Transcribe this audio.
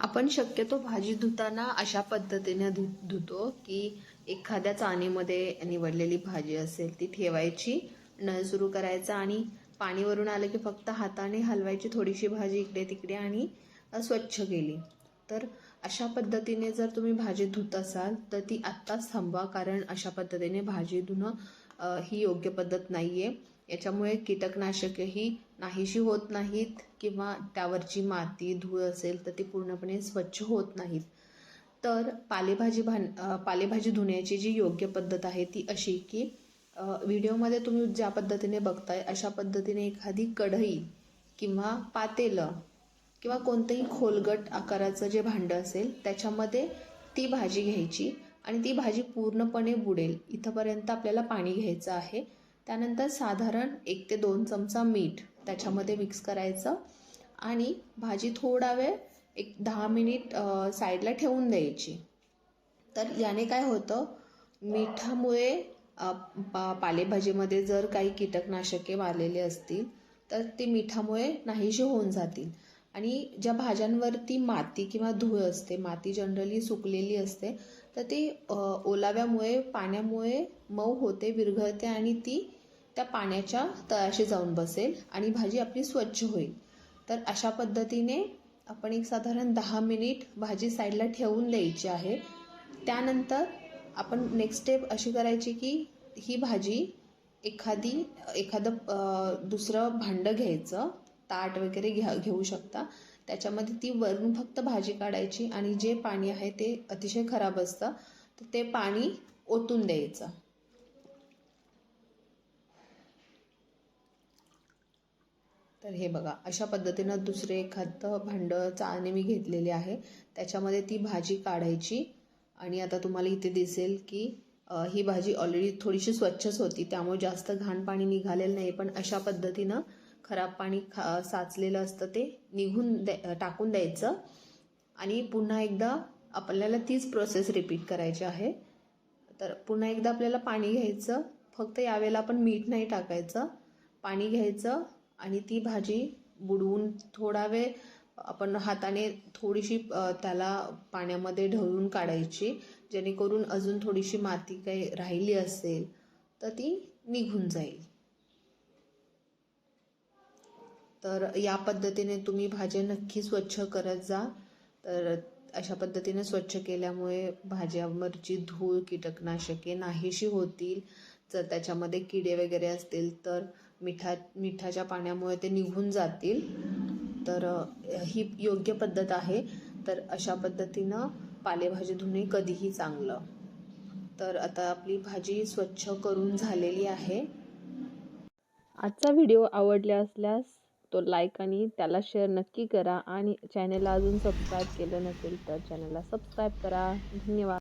आपण शक्यतो भाजी धुताना अशा पद्धतीने धु धुतो की एखाद्या चाणीमध्ये निवडलेली भाजी असेल ती ठेवायची नळ सुरू करायचा आणि पाणीवरून आलं की फक्त हाताने हलवायची थोडीशी भाजी इकडे तिकडे आणि स्वच्छ केली. तर अशा पद्धतीने जर तुम्ही भाजी धुत असाल तर ती आत्ताच थांबवा कारण अशा पद्धतीने भाजी धुणं ही योग्य पद्धत नाही आहे याच्यामुळे कीटकनाशकही नाहीशी होत नाहीत किंवा त्यावरची माती धूळ असेल तर ती पूर्णपणे स्वच्छ होत नाहीत. तर पालेभाजी भान पालेभाजी धुण्याची जी योग्य पद्धत आहे ती अशी की व्हिडिओमध्ये तुम्ही ज्या पद्धतीने बघताय अशा पद्धतीने एखादी कढई किंवा पातेलं किंवा कोणतंही खोलगट आकाराचं जे भांडं असेल त्याच्यामध्ये ती भाजी घ्यायची आणि ती भाजी पूर्णपणे बुडेल. इथंपर्यंत आपल्याला पाणी घ्यायचं आहे. त्यानंतर साधारण एक ते दोन चमचा मीठ त्याच्यामध्ये मिक्स करायचं. आणि भाजी थोडा वेळ एक दहा मिनिट साईडला ठेवून द्यायची. तर याने काय होतं मिठामुळे पा पालेभाजीमध्ये जर काही कीटकनाशके मारलेले असतील तर ते मिठामुळे नाहीशी होऊन जातील. आणि ज्या भाज्यांवरती माती किंवा धूळ असते माती जनरली सुकलेली असते तर ती ओलाव्यामुळे पाण्यामुळे मऊ होते विरघळते आणि ती त्या पाण्याच्या तळाशी जाऊन बसेल आणि भाजी आपली स्वच्छ होईल. तर अशा पद्धतीने आपण एक साधारण दहा मिनिट भाजी साईडला ठेवून द्यायची आहे. त्यानंतर आपण नेक्स्ट स्टेप अशी करायची की ही भाजी एखादी एखादं दुसरं भांडं घ्यायचं ताट वगैरे घ्या घेऊ शकता. त्याच्यामध्ये ती वरून फक्त भाजी काढायची आणि जे पाणी आहे ते अतिशय खराब असतं तर ते पाणी ओतून द्यायचं. तर हे बघा अशा पद्धतीनं दुसरे एखादं भांडं चाळणी मी घेतलेली आहे. त्याच्यामध्ये ती भाजी काढायची. आणि आता तुम्हाला इथे दिसेल की ही भाजी ऑलरेडी थोडीशी स्वच्छच होती. त्यामुळे जास्त घाण पाणी निघालेलं नाही. पण अशा पद्धतीनं खराब पाणी खा साचलेलं असतं ते निघून द्या टाकून द्यायचं. आणि पुन्हा एकदा आपल्याला तीच प्रोसेस रिपीट करायची आहे. तर पुन्हा एकदा आपल्याला पाणी घ्यायचं. फक्त यावेळेला आपण मीठ नाही टाकायचं. पाणी घ्यायचं. आणि ती भाजी बुडवून थोडा वेळ आपण हाताने थोडीशी त्याला पाण्यामध्ये ढवळून काढायची जेणेकरून अजून थोडीशी माती काही राहिली असेल तर ती निघून जाईल. तर या पद्धतीने तुम्ही भाज्या नक्की स्वच्छ करत जा. तर अशा पद्धतीने स्वच्छ केल्यामुळे भाज्यावरची धूळ कीटकनाशके नाहीशी होतील. जर त्याच्यामध्ये किडे वगैरे असतील तर मिठा मिठाच्या पाण्यामुळे ते निघून जातील. तर ही योग्य पद्धत आहे. तर अशा पद्धतीनं पालेभाजी धुणे कधीही चांगलं. तर आता आपली भाजी स्वच्छ करून झालेली आहे. आजचा व्हिडिओ आवडला असल्यास तो लाईक आणि त्याला शेअर नक्की करा. आणि चॅनलला अजून सबस्क्राईब केलं नसेल तर चॅनलला सबस्क्राईब करा. धन्यवाद.